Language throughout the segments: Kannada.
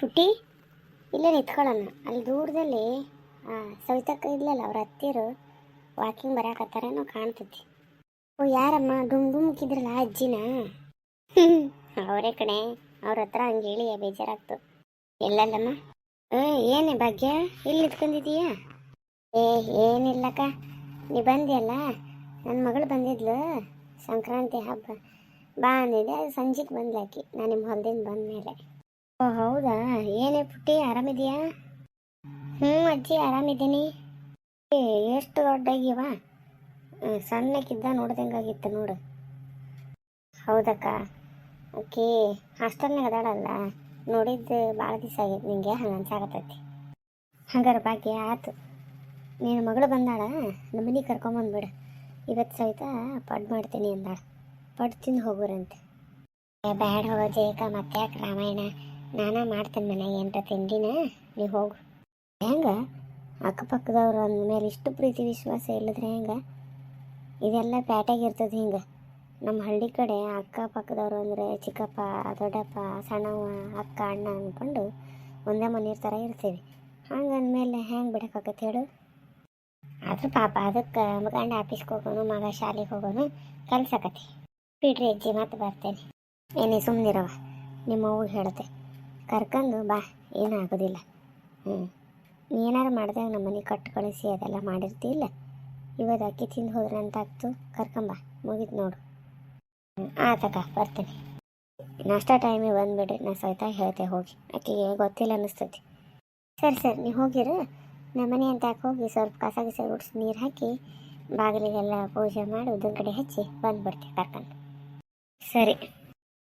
ಪುಟ್ಟಿ ಇಲ್ಲೇ ನಿಂತ್ಕೊಳ್ಳೋಣ. ಅಲ್ಲಿ ದೂರದಲ್ಲಿ ಸವಿತಕ್ಕ ಇಲ್ಲಲ್ಲ, ಅವ್ರ ಹತ್ತಿರು ವಾಕಿಂಗ್ ಬರಾಕತ್ತಾರೇನೋ ಕಾಣ್ತೈತಿ. ಓ, ಯಾರಮ್ಮ? ಡುಮ್ ಡುಮ್ಕಿದ್ರಲ್ಲ ಅಜ್ಜಿನ? ಅವರೇ ಕಣೆ, ಅವ್ರ ಹತ್ರ ಹಂಗೆ ಹೇಳಿ, ಬೇಜಾರಾಗ್ತು. ಎಲ್ಲಲ್ಲಮ್ಮ? ಏ, ಏನೇ ಭಾಗ್ಯ? ಇಲ್ಲಿ ನಿಂತ್ಕೊಂಡಿದೀಯಾ ಏ, ಏನಿಲ್ಲಕ್ಕ. ನೀ ಬಂದಿಯಲ್ಲ? ನನ್ನ ಮಗಳು ಬಂದಿದ್ಲು. ಸಂಕ್ರಾಂತಿ ಹಬ್ಬ. ಬಾ ಅಂದಿದ್ದೆ, ಅದು ಸಂಜೆಗೆ ಬಂದ್ಲಾಕಿ ನಾನು ನಿಮ್ಮ ಹೊಲದಿಂದ ಬಂದ ಮೇಲೆ ಓ, ಹೌದಾ? ಏನೇ ಪುಟ್ಟಿ, ಆರಾಮಿದೆಯಾ? ಹ್ಞೂ ಅಜ್ಜಿ, ಆರಾಮಿದ್ದೀನಿ. ಏ, ಎಷ್ಟು ದೊಡ್ಡಾಗಿವ? ಸಣ್ಣಕ್ಕಿದ್ದ ನೋಡ್ದಂಗಾಗಿತ್ತು ನೋಡು. ಹೌದಕ್ಕ. ಓಕೆ, ಹಾಸ್ಟೆಲ್ನಾಗ ಅದಾಳಲ್ಲ? ನೋಡಿದ್ದು ಭಾಳ ದಿವಸ ಆಗೈತೆ ನಿಂಗೆ ಹಂಗೆ ಅನ್ಸಾಗತ್ತೈತಿ ಹಂಗಾರೆ ಭಾಗ್ಯ ಆಯ್ತು ನೀನು ಮಗಳು ಬಂದಾಳ? ನಮ್ಮ ಮನೆಗೆ ಕರ್ಕೊಂಬಂದ್ಬಿಡು ಇವತ್ತು ಸಹಿತ ಪಡ್ ಮಾಡ್ತೀನಿ ಅಂದಾಳ. ಪಡ್ ತಿಂದು ಹೋಗೋರಂತೆ. ಬ್ಯಾಡ ಹೋಗೋ ಜೇಕ ಮತ್ತೆ ಯಾಕೆ ರಾಮಾಯಣ? ನಾನೇ ಮಾಡ್ತೇನೆ ಮನೆಗೆ ಎಂಟ ತಿಂಡಿನ? ನೀವು ಹೋಗು. ಹೆಂಗೆ? ಅಕ್ಕಪಕ್ಕದವ್ರು ಅಂದಮೇಲೆ ಇಷ್ಟು ಪ್ರೀತಿ, ವಿಶ್ವಾಸ ಇಲ್ಲದ್ರೆ ಹೆಂಗೆ? ಇದೆಲ್ಲ ಪ್ಯಾಟ್ಯಾಗ ಇರ್ತದೆ ಹಿಂಗೆ. ನಮ್ಮ ಹಳ್ಳಿ ಕಡೆ ಅಕ್ಕಪಕ್ಕದವ್ರು ಅಂದರೆ ಚಿಕ್ಕಪ್ಪ, ದೊಡ್ಡಪ್ಪ ಸಣ್ಣವ ಅಕ್ಕ, ಅಣ್ಣ ಅಂದ್ಕೊಂಡು ಒಂದೇ ಮನೆಯವ್ರ ಥರ ಇರ್ತೀವಿ. ಹಂಗೆ ಅಂದಮೇಲೆ ಹೆಂಗೆ ಬಿಡೋಕ್ಕಾಗತ್ತೆ ಹೇಳು? ಆದ್ರೆ ಪಾಪ ಅದಕ್ಕೆ ಗಂಡ ಆಫೀಸ್ಗೆ ಹೋಗೋನು, ಮಗ ಶಾಲೆಗೆ ಹೋಗೋನು ಕಲ್ಸಕತಿ ಬಿಡ್ರಿ ಅಜ್ಜಿ ಮತ್ತೆ ಬರ್ತೇನೆ. ಏನೇ ಸುಮ್ಮನಿರವ ನಿಮ್ಮ ಹೇಳ್ತೆ ಕರ್ಕೊಂಡು ಬಾ ಏನೂ ಆಗೋದಿಲ್ಲ ಹ್ಞೂ. ಏನಾರು ಮಾಡಿದಾಗ ನಮ್ಮ ಮನೆ ಕಟ್ಟು ಕಳಿಸಿ ಅದೆಲ್ಲ ಮಾಡಿರ್ತಿಲ್ಲ ಇವತ್ತು ಅಕ್ಕಿ ತಿಂದು ಹೋದ್ರೆ ಅಂತ ಆಗ್ತು ಕರ್ಕೊಂಬ ಮುಗೀತು ನೋಡು. ಆತಕ್ಕ ಬರ್ತೀನಿ. ನಾಷ್ಟ ಟೈಮಿಗೆ ಬಂದುಬಿಡ್ರಿ, ನಾ ಸಹಿತ ಹೇಳ್ತೆ ಹೋಗಿ. ಆಕೆಗೆ ಗೊತ್ತಿಲ್ಲ ಅನ್ನಿಸ್ತೈತಿ ಸರಿ ಸರಿ, ನೀವು ಹೋಗಿರು. ನಮ್ಮ ಮನೆ ಅಂತ ಯಾಕೆ ಹೋಗಿ, ಸ್ವಲ್ಪ ಕಸ ಗಿಸ ಗುಡಿಸಿ ನೀರು ಹಾಕಿ, ಬಾಗಿಲಿಗೆಲ್ಲ ಪೂಜೆ ಮಾಡಿ ಉದ್ದಿನ ಕಡೆ ಹಚ್ಚಿ ಬಂದುಬಿಡ್ತೀವಿ ಕರ್ಕೊಂಡು. ಸರಿ.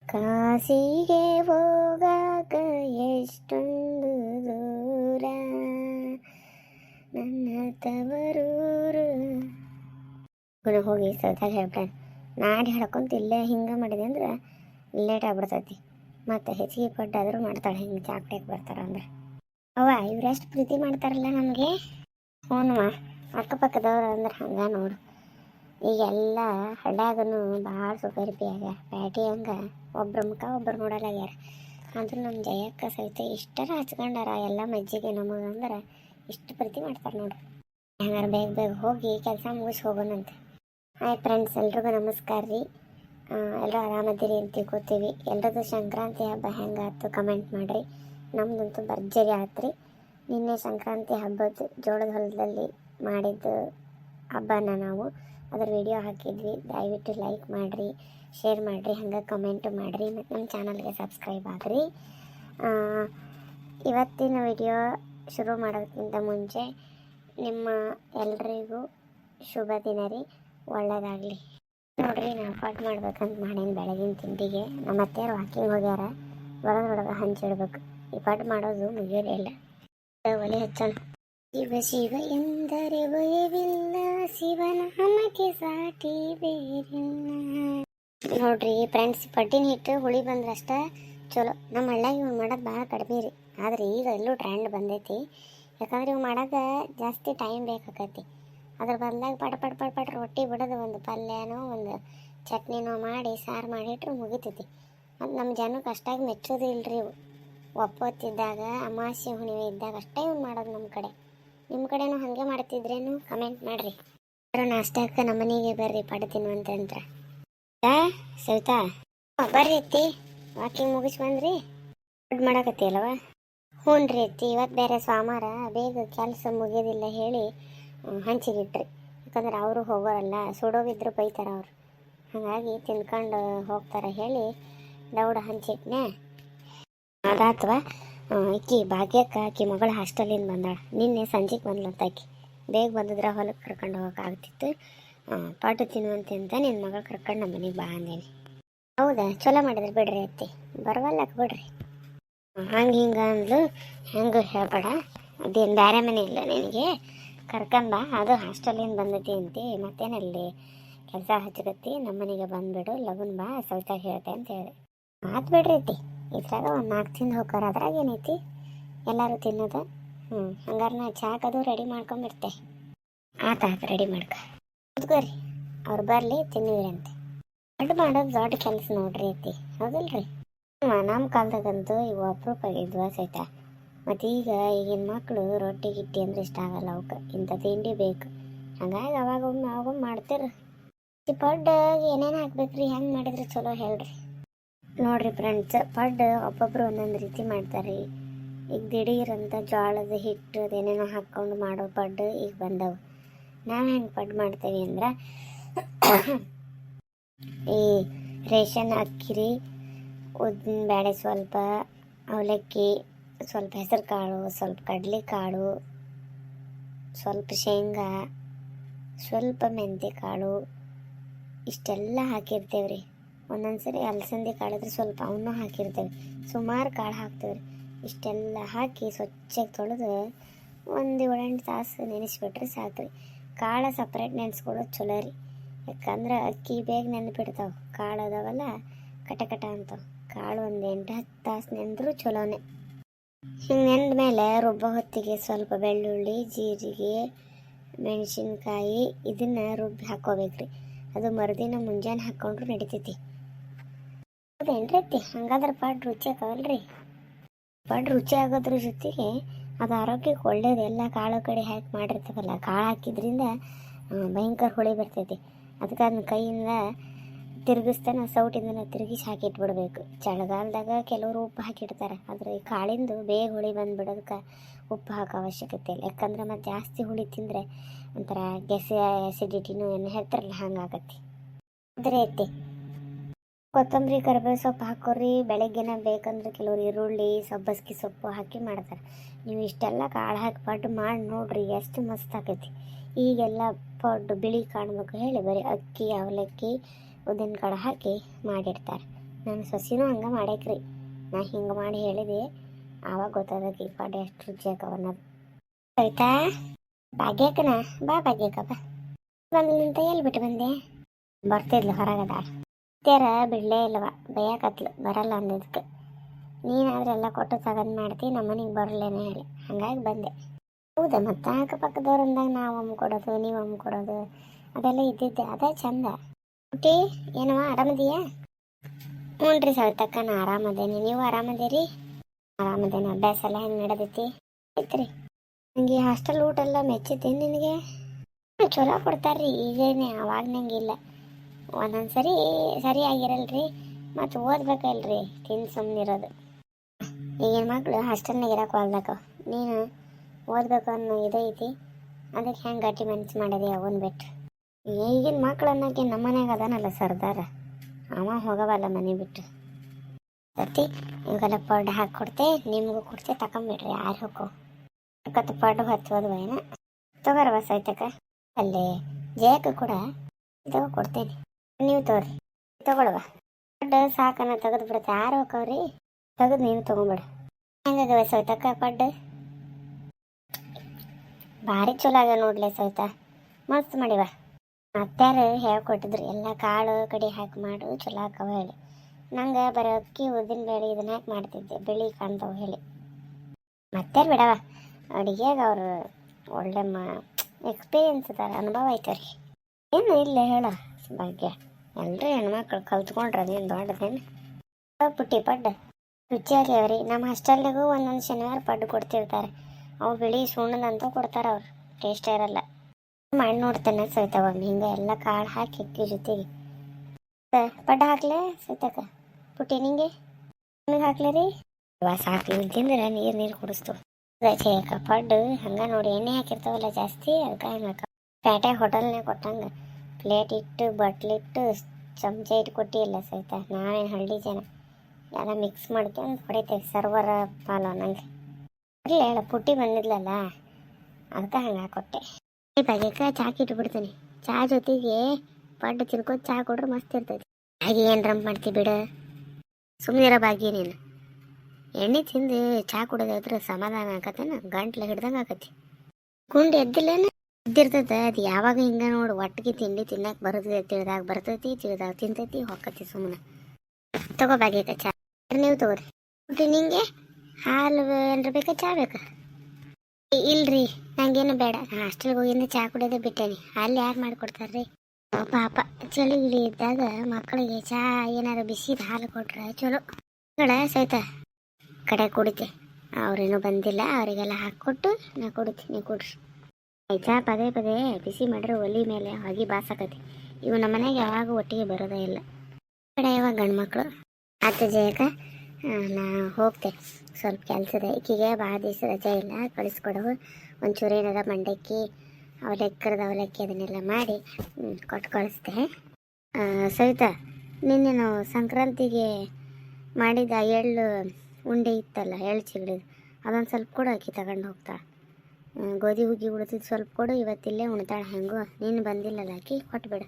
ಕಾಸಿಗೆ ಹೋಗಾಕ ಎಷ್ಟೊಂದು ದೂರ. ನನ್ನ ತವರೂರು ಗುಣ ಹೋಗಿ ಸೌದಾಗ ಹೇಳ್ಬಿಡ ನಾಡಿ ಹೇಳ್ಕೊಂತ ಇಲ್ಲೇ ಹಿಂಗೆ ಮಾಡಿದೆ ಅಂದ್ರೆ ಲೇಟ್ ಆಗ್ಬಿಡ್ತೈತಿ. ಮತ್ತು ಹೆಚ್ಚಿಗೆ ಪಡ್ಡಾದರೂ ಮಾಡ್ತಾಳೆ, ಹಿಂಗೆ ಚಾಕ್ಟೇಕ್ ಬರ್ತಾರ ಅಂದ್ರೆ. ಅವ್ವ, ಇವರೆಷ್ಟು ಪ್ರೀತಿ ಮಾಡ್ತಾರಲ್ಲ ನಮಗೆ ಹ್ಞೂನವ್ವ ಅಕ್ಕಪಕ್ಕದವ್ರು ಅಂದ್ರೆ ಹಂಗೆ ನೋಡು. ಈಗೆಲ್ಲ ಹಳ್ಳ್ಯಾಗೂ ಭಾಳ ಸುಖರಿಪಿ ಆಗ್ಯಾರ. ಪ್ಯಾಟಿ ಹಂಗೆ ಒಬ್ರ ಮುಖ ಒಬ್ರು ನೋಡಲಾಗ್ಯಾರ ಆದ್ರೂ ನಮ್ಮ ಜಯಕ್ಕ ಸಹಿತ ಇಷ್ಟರ ಹಚ್ಕೊಂಡಾರ ಎಲ್ಲ ಮಜ್ಜಿಗೆ ನಮಗೆ ಅಂದ್ರೆ ಇಷ್ಟು ಪ್ರೀತಿ ಮಾಡ್ತಾರೆ ನೋಡ್ರಿ. ಹಂಗಾರೆ ಬೇಗ ಬೇಗ ಹೋಗಿ ಕೆಲಸ ಮುಗಿಸಿ ಹೋಗೋಣಂತೆ. ಹಾಯ್ ಫ್ರೆಂಡ್ಸ್ ಎಲ್ರಿಗೂ ನಮಸ್ಕಾರ ರೀ. ಎಲ್ಲರೂ ಆರಾಮದಿರಿ ಅಂತ ತಿಳ್ಕೊತೀವಿ. ಎಲ್ಲರದ್ದು ಸಂಕ್ರಾಂತಿ ಹಬ್ಬ ಹೆಂಗಾಯ್ತು ಕಮೆಂಟ್ ಮಾಡಿರಿ. ನಮ್ದಂತೂ ಭರ್ಜರಿ ಆತ್ರಿ. ನಿನ್ನೆ ಸಂಕ್ರಾಂತಿ ಹಬ್ಬದ ಜೋಳದ ಹೊಲದಲ್ಲಿ ಮಾಡಿದ್ದು ಹಬ್ಬನ ನಾವು. ಅದ್ರ ವಿಡಿಯೋ ಹಾಕಿದ್ವಿ. ದಯವಿಟ್ಟು ಲೈಕ್ ಮಾಡಿರಿ ಶೇರ್ ಮಾಡಿರಿ, ಹಂಗೆ ಕಮೆಂಟ್ ಮಾಡಿರಿ, ಮತ್ತು ನಮ್ಮ ಚಾನಲ್ಗೆ ಸಬ್ಸ್ಕ್ರೈಬ್ ಆಗಿರಿ. ಇವತ್ತಿನ ವಿಡಿಯೋ ಶುರು ಮಾಡೋದಕ್ಕಿಂತ ಮುಂಚೆ ನಿಮ್ಮ ಎಲ್ರಿಗೂ ಶುಭ ದಿನ ರೀ. ಒಳ್ಳೇದಾಗಲಿ. ನೋಡಿರಿ, ನಾನು ಪಾಟ್ ಮಾಡ್ಬೇಕಂತ ಮಾಡೇನು ಬೆಳಗಿನ ತಿಂಡಿಗೆ. ನಮ್ಮ ಅತ್ತೆಯರು ವಾಕಿಂಗ್ ಹೋಗ್ಯಾರ. ಒಳಗೊಳಗೆ ಹಂಚಿಡ್ಬೇಕು ಈ ಪಾಟ್ ಮಾಡೋದು ಮುಗಿಯೋದೇ ಇಲ್ಲ. ಒಲೆ ಹಚ್ಚೋಣ. ಶಿವ ಶಿವ ಎಂದರೆ ಭಯವಿಲ್ಲ ಶಿವನಾಮಕ್ಕೆ ಸಾಟಿ ಬೇರಿಲ್ಲ ನೋಡ್ರಿ ಫ್ರೆಂಡ್ಸ್ ಪಟ್ಟಿನ ಹಿಟ್ಟು ಹುಳಿ ಬಂದ್ರಷ್ಟ ಚಲೋ. ನಮ್ಮ ಹಳ್ಳ್ಯಾಗ ಇವ್ ಮಾಡೋದು ಭಾಳ ಕಡಿಮೆ ರೀ. ಆದ್ರೆ ಈಗ ಎಲ್ಲೂ ಟ್ರೆಂಡ್ ಬಂದೈತಿ. ಯಾಕಂದ್ರೆ ಇವು ಮಾಡೋಕೆ ಜಾಸ್ತಿ ಟೈಮ್ ಬೇಕಾಕತಿ. ಅದ್ರ ಬಂದಾಗ ಪಟ ಪಟ ಪಟ ಪಟ ರೊಟ್ಟಿ ಬಿಡೋದು ಒಂದು ಪಲ್ಯನೋ, ಒಂದು ಚಟ್ನಿನೋ ಮಾಡಿ, ಸಾರು ಮಾಡಿಟ್ರೆ ಮುಗಿತೈತಿ. ಮತ್ತು ನಮ್ಮ ಜನಕ್ಕೆ ಅಷ್ಟಾಗಿ ಮೆಚ್ಚೋದು ಇಲ್ರಿ ಇವು ಒಪ್ಪೊತ್ತಿದ್ದಾಗ ಅಮಾಸೆ ಹುಣ್ಣಿಮೆ ಇದ್ದಾಗ ಅಷ್ಟೇ ಇವ್ನು ಮಾಡೋದು ನಮ್ಮ ಕಡೆ. ನಿಮ್ಮ ಕಡೆನೂ ಹಾಗೆ ಮಾಡ್ತಿದ್ರೇನು? ಕಮೆಂಟ್ ಮಾಡಿರಿ. ಯಾರೋ ನಾಷ್ಟಕ್ಕೆ ನಮ್ಮ ಮನೆಗೆ ಬರ್ರಿ ಪಡ ತಿನ್ನುವಂತಂತ. ಸವಿತಾ? ಬರ್ರಿ ಅತ್ತಿ. ವಾಕಿಂಗ್ ಮುಗಿಸಿ ಬಂದ್ರಿ ಫುಡ್ ಮಾಡಕತ್ತಿ ಅಲ್ವ? ಹ್ಞೂ ರೀ ಅತ್ತಿ ಇವತ್ತು ಬೇರೆ ಸೋಮವಾರ ಬೇಗ ಕೆಲಸ ಮುಗಿಯೋದಿಲ್ಲ ಹೇಳಿ ಹಂಚಿಗಿಟ್ರಿ. ಯಾಕಂದ್ರೆ ಅವರು ಹೋಗೋರಲ್ಲ ಸುಡೋಗಿದ್ರು ಬೈತಾರೆ ಅವ್ರು. ಹಾಗಾಗಿ ತಿನ್ಕೊಂಡು ಹೋಗ್ತಾರೆ ಹೇಳಿ, ದೌಡ ಹಂಚಿಟ್ನೆ. ಅದಾತ್ವ? ಆಕಿ ಭಾಗ್ಯಕ್ಕ ಆಕಿ ಮಗಳು ಹಾಸ್ಟೆಲಿಂದ ಬಂದಾಳ. ನಿನ್ನೆ ಸಂಜೆಗೆ ಬಂದ್ಲಂತ ಆಕಿ ಬೇಗ ಬಂದಿದ್ರೆ ಹೊಲಕ್ಕೆ ಕರ್ಕೊಂಡು ಹೋಗೋಕ್ಕಾಗ್ತಿತ್ತು ಪಾಟು ತಿನ್ನುವಂತೆ ಅಂತ ನಿನ್ನ ಮಗಳು ಕರ್ಕೊಂಡು ನಮ್ಮ ಮನೆಗೆ ಬಾ ಅಂದೇನಿ. ಹೌದಾ? ಚಲೋ ಮಾಡಿದ್ರೆ ಬಿಡ್ರಿ ಅತ್ತಿ. ಬರವಲ್ಲಕ್ಕೆ ಬಿಡ್ರಿ. ಹಂಗೆ ಹಿಂಗೆ ಅಂದ್ಲು. ಹೆಂಗೆ ಹೇಳ್ಬೇಡ. ಅದೇನು ಬೇರೆ ಮನೆ ಇಲ್ಲ ನಿನಗೆ. ಕರ್ಕೊಂಬ ಅದು ಹಾಸ್ಟೆಲಿಂದ ಬಂದತಿ ಅಂತಿ. ಮತ್ತೇನಲ್ಲಿ ಕೆಲಸ ಹಚ್ಚಕತ್ತಿ ನಮ್ಮ ಮನೆಗೆ ಬಂದುಬಿಡು. ಲಗುನ್ ಬಾ. ಸವಿತಾ ಹೇಳ್ತೆ ಅಂತ ಹೇಳಿ ಮಾತು ಬಿಡ್ರಿ ಅತ್ತಿ. ಇದ್ರಾಗ ಒಂದು ನಾಲ್ಕು ತಿಂದು ಹೋಗೋರು ಅದ್ರಾಗ ಏನೈತಿ? ಎಲ್ಲರೂ ತಿನ್ನೋದು? ಹ್ಞೂ ಹಂಗಾರೆ ನಾ ಚಾಕದು ರೆಡಿ ಮಾಡ್ಕೊಂಬಿಡ್ತೆ. ಆತ ರೆಡಿ ಮಾಡ್ಕ. ಕೂತ್ಕೋರಿ, ಅವ್ರು ಬರಲಿ ತಿನ್ನುವಿರಂತೆ ದೊಡ್ಡ ಮಾಡೋದು ದೊಡ್ಡ ಕೆಲಸ ನೋಡ್ರಿ ಅತ್ತಿ, ಹೌದಲ್ರಿ? ನಮ್ಮ ಕಾಲದಾಗಂತೂ ಇವು ಅಪರೂಪ ಆಗಿದ್ವು ಸಹಿತ ಮತ್ತು ಈಗ ಈಗಿನ ಮಕ್ಕಳು ರೊಟ್ಟಿ ಗಿಟ್ಟಿ ಅಂದ್ರೆ ಇಷ್ಟ ಆಗಲ್ಲ ಅವಕ್ಕೆ ಇಂಥ ತಿಂಡಿ ಬೇಕು. ಹಂಗಾಗಿ ಅವಾಗ ಒಮ್ಮೆ ಅವಾಗೊಮ್ಮೆ ಮಾಡ್ತೀರ. ಏನೇನು ಏನೇನು ಹಾಕ್ಬೇಕ್ರಿ, ಹೆಂಗೆ ಮಾಡಿದ್ರೆ ಚಲೋ ಹೇಳ್ರಿ. ನೋಡ್ರಿ ಫ್ರೆಂಡ್ಸ್ ಪಡ್ಡು ಒಬ್ಬೊಬ್ರು ಒಂದೊಂದು ರೀತಿ ಮಾಡ್ತಾರೆ. ಈಗ ದಿಢೀರಂತ ಜೋಳದ ಹಿಟ್ಟು ಅದೇನೇನೋ ಹಾಕ್ಕೊಂಡು ಮಾಡೋ ಪಡ್ಡು ಈಗ ಬಂದವು. ನಾವು ಹೆಂಗೆ ಪಡ್ಡು ಮಾಡ್ತೇವೆ ಅಂದ್ರೆ, ಈ ರೇಷನ್ ಅಕ್ಕಿ ರೀ ಉದ್ದಿನ ಬೇಳೆ ಸ್ವಲ್ಪ, ಅವಲಕ್ಕಿ, ಸ್ವಲ್ಪ ಹೆಸರು ಕಾಳು, ಸ್ವಲ್ಪ ಕಡಲೆ ಕಾಳು, ಸ್ವಲ್ಪ ಶೇಂಗಾ, ಸ್ವಲ್ಪ ಮೆಂತೆ ಕಾಳು, ಇಷ್ಟೆಲ್ಲ ಹಾಕಿರ್ತೇವೆ ರೀ ಒಂದೊಂದು ಸರಿ ಅಲಸಂದಿ ಕಾಳಿದ್ರೆ ಸ್ವಲ್ಪ ಅವನ್ನೂ ಹಾಕಿರ್ತೇವೆ. ಸುಮಾರು ಕಾಳು ಹಾಕ್ತೇವೆ ರೀ ಇಷ್ಟೆಲ್ಲ ಹಾಕಿ ಸ್ವಚ್ಛಗೆ ತೊಳೆದು ಒಂದು ಏಳೆಂಟು ತಾಸು ನೆನೆಸಿಬಿಟ್ರೆ ಸಾಕು ರೀ. ಕಾಳು ಸಪ್ರೇಟ್ ನೆನೆಸ್ಕೊಳ್ಳೋದು ಚಲೋ ರೀ. ಯಾಕಂದ್ರೆ ಅಕ್ಕಿ ಬೇಗ ನೆನ್ಪಿಡ್ತಾವೆ. ಕಾಳು ಅದಾವಲ್ಲ, ಕಟ ಕಟ ಅಂತಾವೆ. ಕಾಳು ಒಂದು ಎಂಟು ಹತ್ತು ತಾಸು ನೆನೆದ್ರೂ ಚಲೋನೆ ಹಿಂಗೆ ನೆಂದ ಮೇಲೆ ರುಬ್ಬ ಹೊತ್ತಿಗೆ ಸ್ವಲ್ಪ ಬೆಳ್ಳುಳ್ಳಿ, ಜೀರಿಗೆ, ಮೆಣಸಿನ್ಕಾಯಿ ಇದನ್ನು ರುಬ್ಬಿ ಹಾಕೋಬೇಕ್ರಿ ಅದು ಮರುದಿನ ಮುಂಜಾನೆ ಹಾಕ್ಕೊಂಡ್ರು ನಡಿತೈತಿ. ಹೌದೇನ್ರಿ ಅತ್ತಿ? ಹಂಗಾದ್ರೆ ಪಾಡ್ ರುಚಿ ಆಗವಲ್ರಿ? ಪಾಡ್ ರುಚಿ ಆಗೋದ್ರ ಜೊತೆಗೆ ಅದು ಆರೋಗ್ಯಕ್ಕೆ ಒಳ್ಳೇದು. ಎಲ್ಲ ಕಾಳು ಕಡೆ ಹಾಕಿ ಮಾಡಿರ್ತೀವಲ್ಲ, ಕಾಳು ಹಾಕಿದ್ರಿಂದ ಭಯಂಕರ ಹುಳಿ ಬರ್ತೈತಿ. ಅದಕ್ಕೆ ಅದನ್ನ ಕೈಯಿಂದ ತಿರುಗಿಸ್ತಾನೆ ಸೌಟಿಂದ ತಿರುಗಿಸಿ ಹಾಕಿಟ್ಬಿಡ್ಬೇಕು ಚಳಿಗಾಲದಾಗ ಕೆಲವರು ಉಪ್ಪು ಹಾಕಿಡ್ತಾರೆ, ಆದರೆ ಈ ಕಾಳಿಂದು ಬೇಗ ಹುಳಿ ಬಂದ್ಬಿಡೋದಕ್ಕೆ ಉಪ್ಪು ಹಾಕೋ ಅವಶ್ಯಕತೆ ಇಲ್ಲ. ಯಾಕಂದ್ರೆ ಮತ್ತೆ ಜಾಸ್ತಿ ಹುಳಿ ತಿಂದರೆ ಒಂಥರ ಗ್ಯಾಸ್ ಆ್ಯಸಿಡಿಟಿನೂ ಏನು ಹೇಳ್ತಾರಲ್ಲ, ಹಂಗಾಗತ್ತೆ. ಅದ್ರ ಐತಿ ಕೊತ್ತಂಬರಿ ಕರಿಬೇವು ಸೊಪ್ಪು ಹಾಕೋರಿ. ಬೆಳಗ್ಗೆನ ಬೇಕಂದ್ರೆ ಕೆಲವರು ಈರುಳ್ಳಿ, ಸಬ್ಬಸ್ಗಿ ಸೊಪ್ಪು ಹಾಕಿ ಮಾಡ್ತಾರೆ. ನೀವು ಇಷ್ಟೆಲ್ಲ ಕಾಳು ಹಾಕಿ ಪಡ್ಡು ಮಾಡಿ ನೋಡ್ರಿ ಎಷ್ಟು ಮಸ್ತ್ ಆಕೈತಿ. ಈಗೆಲ್ಲ ಪಡ್ಡು ಬಿಳಿ ಕಾಣ್ಬೇಕು ಹೇಳಿ ಬರೀ ಅಕ್ಕಿ, ಅವಲಕ್ಕಿ, ಉದ್ದಿನ ಕಾಳು ಹಾಕಿ ಮಾಡಿರ್ತಾರೆ ನನ್ನ ಸೊಸಿನೂ ಹಂಗೆ ಮಾಡ್ಯಾಕ್ರಿ ನಾ ಹಿಂಗೆ ಮಾಡಿ ಹೇಳಿದೆ. ಆವಾಗ ಗೊತ್ತಾದಕ್ಕೆ ಈ ಪಡ್ಡು ಎಷ್ಟು ರುಚಿ ಆಕವ ಅನ್ನೋದು. ಆಯ್ತಾ ಭಾಗ್ಯಕ್ಕನ ಬಾ ಭಾಗ್ಯಕ್ಕ ಬಾ. ಬಂದು ನಿಂತ ಎಲ್ಲಿ ಬಿಟ್ಟು ಬಂದೆ? ಬರ್ತಿದ್ಲು ಹೊರಗದಾಳ ತೇರ ಬಿಡ್ಲೇ ಇಲ್ಲವ ಕತ್ಲು ಬರಲ್ಲ ಅನ್ನೋದಕ್ಕೆ ನೀನಾದ್ರೆ ಎಲ್ಲ ಕೊಟ್ಟು ತಗೊಂಡು ಮಾಡ್ತಿ ನಮ್ಮ ಮನೆಗೆ ಬರಲೇನೆ ಹೇಳಿ. ಹಂಗಾಗಿ ಬಂದೆ. ಹೌದಾ, ಮತ್ತೆ ಅಕ್ಕಪಕ್ಕದವ್ರು ಅಂದಾಗ ನಾವು ಅಮ್ಮ ಕೊಡೋದು, ನೀವು ಅಮ್ಮ ಕೊಡೋದು, ಅದೆಲ್ಲ ಇದ್ದಿದ್ದೆ, ಅದೇ ಚಂದ. ಹುಟ್ಟಿ, ಏನವ, ಆರಾಮದೀಯಾ? ಹ್ಞೂ ರೀ ಸವಿತಕ್ಕ, ನಾ ಆರಾಮದೇನಿ. ನೀವು ಆರಾಮದೇರಿ? ಆರಾಮದೇನ, ಅಭ್ಯಾಸ ಎಲ್ಲ ಹೆಂಗೆ ನಡೆದೈತಿ? ಐತ್ರಿ ನನಗೆ ಹಾಸ್ಟೆಲ್ ಊಟ ಎಲ್ಲ ಮೆಚ್ಚಿದ್ದೆ ನಿನಗೆ? ಚಲೋ ಕೊಡ್ತಾರ್ರಿ, ಈಗೇನೆ ಅವಾಗ್ನಂಗೆ ಇಲ್ಲ. ಒಂದೊಂದು ಸರಿ ಸರಿಯಾಗಿರಲ್ರಿ, ಮತ್ತು ಓದ್ಬೇಕಲ್ರಿ ತಿಂದು ಸುಮ್ಮನಿರೋದು ಈಗಿನ ಮಕ್ಕಳು ಹಾಸ್ಟೆಲ್ನಾಗ ಇರಕ್ಕೆ ಹೋಗ್ಬೇಕು, ನೀನು ಓದ್ಬೇಕು ಅನ್ನೋ ಇದೈತಿ ಅದಕ್ಕೆ ಹೆಂಗೆ ಗಟ್ಟಿ ಮನ್ಸು ಮಾಡಿದೆ ಅವನ್ ಬಿಟ್ಟು ಈಗಿನ ಮಕ್ಳು ಅನ್ನೋಕೆ ನಮ್ಮ ಮನ್ಯಾಗ ಅದಾನಲ್ಲ ಸರ್ದಾರ, ಅವ ಹೋಗವಲ್ಲ ಮನೆ ಬಿಟ್ಟು. ಸತಿ ಇವಾಗೆಲ್ಲ ಪಡ್ಡು ಹಾಕ್ಕೊಡ್ತೆ ನಿಮಗೂ ಕೊಡ್ತೆ ತಗೊಂಬಿಡ್ರಿ ಯಾರು ಹೋಗು. ಅಕ್ಕತ್ತು ಪಡ್ಡು ಹಚ್ಚೋದು ಏನ? ತಗೋರ ಬಸ್ ಆಯ್ತಕ್ಕ ಅಲ್ಲೇ, ಜಯಕ್ಕ ಕೂಡ ಇದು ಕೊಡ್ತೇನೆ. ನೀವು ತಗೋರಿ. ತಗೊಳ್ವ. ಪಡ್ಡು ಸಾಕನ್ನ ತೆಗೆದು ಬಿಡುತ್ತೆ. ಯಾರು ಹೋಗವ್ರಿ? ತೆಗೆದು ನೀನು ತಗೊಂಬಿಡು. ಹೆಂಗಾಗವೆ ಸವಿತಕ್ಕ ಪಡ್ಡು ಭಾರಿ ಚಲೋ ಆಗ ನೋಡ್ಲೆ ಸೈತ ಮಸ್ತ್ ಮಾಡಿವ. ಅತ್ತಾರು ಹೇಳ್ಕೊಟ್ಟಿದ್ರು, ಎಲ್ಲ ಕಾಳು ಕಡಿ ಹಾಕಿ ಮಾಡು, ಚಲೋ ಹಾಕವ ಹೇಳಿ. ನಂಗೆ ಬರೋ ಅಕ್ಕಿ ಉದ್ದಿನ ಬೇಳೆ ಇದನ್ನ ಹಾಕಿ ಮಾಡ್ತಿದ್ದೆ? ಬಿಳಿ ಕಾಣ್ತಾವ ಹೇಳಿ. ಮತ್ತೆ ಬಿಡವ. ಅಡುಗೆಗೆ ಅವರು ಒಳ್ಳೆ ಮ ಎಕ್ಸ್ಪೀರಿಯನ್ಸ್ ಅದಾರ ಅನುಭವ ಐತವ್ರಿ. ಏನು ಇಲ್ಲ ಹೇಳ ಭಾಗ್ಯ ಎಲ್ಲರೂ ಹೆಣ್ಮಕ್ಳು ಕಲ್ತ್ಕೊಂಡ್ರೆ ಅದೇನು ದೊಡ್ಡದೇನು? ಪುಟ್ಟಿ ಪಡ್ಡು ರುಚಿಯಾಗಿ ಅವ್ರಿ. ನಮ್ಮ ಹಾಸ್ಟೆಲ್ನಾಗೂ ಒಂದೊಂದು ಶನಿವಾರ ಪಡ್ಡು ಕೊಡ್ತಿರ್ತಾರೆ. ಅವು ಬಿಳಿ ಸುಣ್ಣದಂತ ಕೊಡ್ತಾರೆ ಅವ್ರು. ಟೇಸ್ಟ್ ಇರಲ್ಲ. ಮಣ್ಣು ನೋಡ್ತೇನೆ ಸವಿತವ ಹಿಂಗೆ ಎಲ್ಲ ಕಾಳು ಹಾಕಿ ಇಕ್ಕಿ ಜೊತೆಗೆ. ಪಡ್ಡ ಹಾಕ್ಲೆ ಸವಿತಕ್ಕ? ಪುಟ್ಟಿ, ನಿಂಗೆ? ನಿಮಗೆ ಹಾಕ್ಲೆ ರೀ? ವಾಸ ಹಾಕ್ಲಿ. ತಿಂದ್ರೆ ನೀರು ನೀರು ಕುಡಿಸ್ತು. ಪಡ್ಡು ಹಂಗೆ ನೋಡಿ ಎಣ್ಣೆ ಹಾಕಿರ್ತಾವಲ್ಲ ಜಾಸ್ತಿ ಅದಕ್ಕೆ ಹಂಗೆ ಹಾಕ ಹೋಟೆಲ್ನೇ ಕೊಟ್ಟಂಗೆ. ಪ್ಲೇಟ್ ಇಟ್ಟು ಬಟ್ಲಿಟ್ಟು ಚಮಚ ಇಟ್ಟು ಕೊಟ್ಟಿಲ್ಲ ಸಹಿತ ನಾವೇನು ಹಳ್ಳಿ ಜನ. ಎಲ್ಲ ಮಿಕ್ಸ್ ಮಾಡ್ಕೊಂಡು ಹೊಡಿತೇವೆ ಸರ್ವರ ಪಾಲು ನಂಗೆ. ಇರಲಿ ಹೇಳ, ಪುಟ್ಟಿ ಬಂದಿದ್ಲಲ್ಲ ಅದಕ್ಕೆ ಹಂಗೆ ಹಾಕೊಟ್ಟೆ. ಈ ಬಗೆಕ ಚಾಕ್ ಇಟ್ಬಿಡ್ತೀನಿ ಚಾ ಜೊತೆಗೆ ಪಡ್ಡು ತಿನ್ಕೊಂಡು ಚಾ ಕೊಡ್ರೆ ಮಸ್ತ್ ಇರ್ತೈತಿ. ಹಾಗೆ ಏನು ರಂಪ್ ಮಾಡ್ತಿ ಬಿಡು. ಸುಮ್ಮನಿರೋ ಭಾಗ್ಯ ನೀನು. ಎಣ್ಣೆ ತಿಂದು ಚಾ ಕುಡಿದ್ರೆ ಸಮಾಧಾನ ಆಕತ್ತೇನ ಗಂಟ್ಲು ಹಿಡ್ದಂಗೆ ಆಕತಿ ಗುಂಡು ಎದ್ದಿಲ್ಲೇನ? ಎದ್ದಿರ್ತೈತೆ ಅದು ಯಾವಾಗ ಹಿಂಗೆ ನೋಡು, ಒಟ್ಟಿಗೆ ತಿಂಡಿ ತಿನ್ನಕ್ಕೆ ಬರ್ತದೆ ತಿಳಿದಾಗ ಬರ್ತೈತಿ, ತಿಳಿದಾಗ ತಿಂತೈತಿ, ಹೊಕ್ಕತಿ ಸುಮ್ಮನೆ ತಗೋ ಭಾಗ್ಯಕ ಚಾ. ನೀವು ತಗೋರಿ. ಊಟ ನಿಂಗೆ? ಹಾಲು ಏನಾರ ಬೇಕಾ, ಚಾ ಬೇಕಾ? ಇಲ್ರಿ, ನಂಗೇನು ಬೇಡ. ಹಾಸ್ಟೆಲ್ಗೆ ಹೋಗಿಂದ ಚಾ ಕುಡಿಯೋದೇ ಬಿಟ್ಟೇನಿ. ಅಲ್ಲಿ ಯಾರು ಮಾಡಿಕೊಡ್ತಾರ್ರಿ? ಪಾಪ. ಚಳಿ ಗಿಳಿ ಇದ್ದಾಗ ಮಕ್ಕಳಿಗೆ ಚಾ ಏನಾರು ಬಿಸಿದ ಹಾಲು ಕೊಟ್ರೆ ಚಲೋ. ಕಡೆ ಸಹಿತ ಕಡೆ ಕುಡಿತೆ. ಅವ್ರೇನು ಬಂದಿಲ್ಲ, ಅವರಿಗೆಲ್ಲ ಹಾಕ್ಕೊಟ್ಟು ನಾ ಕುಡಿತೀನಿ ನೀವು ಕುಡ್ರಿ. ಆಯ್ತಾ? ಪದೇ ಪದೇ ಬಿಸಿ ಮಾಡ್ರೆ ಒಲಿ ಮೇಲೆ ಹೊಗೆ ಬಾಸಾಕತಿ. ಇವು ನಮ್ಮ ಮನೆಗೆ ಯಾವಾಗ ಒಟ್ಟಿಗೆ ಬರೋದೇ ಇಲ್ಲ. ಕಡೆ ಯಾವಾಗ ಗಂಡು ಮಕ್ಕಳು ಅತ್ತೆ ಜಯಕ ನಾ ಹೋಗ್ತೆ. ಸ್ವಲ್ಪ ಕೆಲಸದ. ಈಕಿಗೆ ಭಾಳ ದಿವಸ ರಜೆ ಇಲ್ಲ. ಕಳಿಸ್ಕೊಡು. ಒಂಚೂರು ಏನಾರ ಮಂಡಕ್ಕಿ ಅವಲೆಕ್ಕರದ ಅವಲಕ್ಕಿ ಅದನ್ನೆಲ್ಲ ಮಾಡಿ ಕೊಟ್ಟು ಕಳಿಸ್ತೆ. ಆ, ಸವಿತಾ ನಿನ್ನೆ ನಾವು ಸಂಕ್ರಾಂತಿಗೆ ಮಾಡಿದ ಎಳ್ಳು ಉಂಡೆ ಇತ್ತಲ್ಲ ಎಳ್ಳು ಚಿಗಡಿದು ಅದೊಂದು ಸ್ವಲ್ಪ ಕೂಡ ಅಕ್ಕಿ ತಗೊಂಡು ಹೋಗ್ತಾಳೆ ಹ್ಮ್, ಗೋಧಿ ಹುಗ್ಗಿ ಉಳಿದಿದ್ದು ಸ್ವಲ್ಪ ಕೊಡು ಇವತ್ತಿಲ್ಲೇ ಉಣ್ತಾಳೆ ಹೆಂಗು. ನೀನು ಬಂದಿಲ್ಲಲ್ಲ ಆಕಿ ಕೊಟ್ಬಿಡು.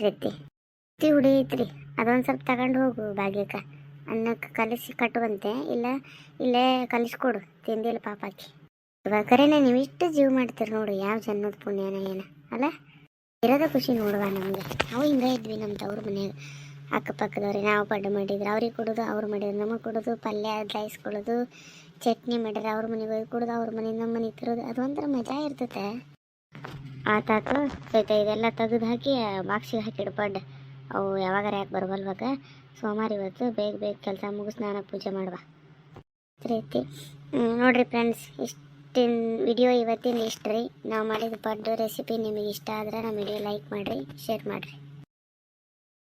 ರೀತಿ ರೊಟ್ಟಿ ಹುಡಿ ಐತ್ರಿ ಅದೊಂದು ಸ್ವಲ್ಪ ತಗೊಂಡು ಹೋಗು ಭಾಗ್ಯಕ್ಕ. ಅನ್ನಕ್ಕೆ ಕಲಿಸಿ ಕಟ್ಟುವಂತೆ, ಇಲ್ಲ ಇಲ್ಲೇ ಕಲಿಸ್ಕೊಡು, ತಿಂದಿಲ್ಲ ಪಾಪಾಕಿ ಇವಾಗ ಕರೆನೆ ನೀವು ಇಷ್ಟು ಜೀವ ಮಾಡ್ತೀರಿ ನೋಡು, ಯಾವ ಜನ್ಮದ ಪುಣ್ಯನ ಏನ, ಅಲ್ಲ? ಇರೋದ ಖುಷಿ ನೋಡುವ ನಮಗೆ. ನಾವು ಹಿಂಗೆ ಇದ್ವಿ ನಮ್ಮ ತವ್ರ ಮನ್ಯಾಗ. ಅಕ್ಕಪಕ್ಕದವ್ರಿಗೆ ನಾವು ಪಡ್ಡು ಮಾಡಿದ್ರೆ ಅವ್ರಿಗೆ ಕೊಡೋದು, ಅವ್ರು ಮಾಡಿದ್ರು ನಮಗೆ ಕೊಡೋದು, ಪಲ್ಯ ದಯಿಸ್ಕೊಳ್ಳೋದು ಚಟ್ನಿ ಮಾಡಿದ್ರೆ ಅವ್ರ ಮನೆಗೆ ಹೋಗಿ ಕುಡ್ದು ಅವ್ರ ಮನೆಯಿಂದ ನಮ್ಮ ಮನೆಗೆ ತರೋದು, ಅದು ಒಂಥರ ಮಜಾ ಇರ್ತೈತೆ. ಆತಾತು ಸಹಿತ ಇದೆಲ್ಲ ತೆಗೆದು ಹಾಕಿ, ಬಾಕ್ಸಿಗೆ ಹಾಕಿ ಇಡ್ಬಾರ್ದು ಅವು ಯಾವಾಗಾರ ಯಾಕೆ ಬರಬಲ್ವಾಗ ಸೋಮವಾರ ಇವತ್ತು ಬೇಗ ಬೇಗ ಕೆಲಸ ಮುಗಿಸ್ ಸ್ನಾನ ಪೂಜೆ ಮಾಡುವ. ರೀತಿ ನೋಡ್ರಿ ಫ್ರೆಂಡ್ಸ್, ಇಷ್ಟಿನ ವಿಡಿಯೋ ಇವತ್ತಿನ ಇಷ್ಟ ರೀ. ನಾವು ಮಾಡಿದ ಪಡ್ಡು ರೆಸಿಪಿ ನಿಮಗೆ ಇಷ್ಟ ಆದ್ರೆ ನಮ್ಮ ವಿಡಿಯೋ ಲೈಕ್ ಮಾಡಿರಿ, ಶೇರ್ ಮಾಡಿರಿ.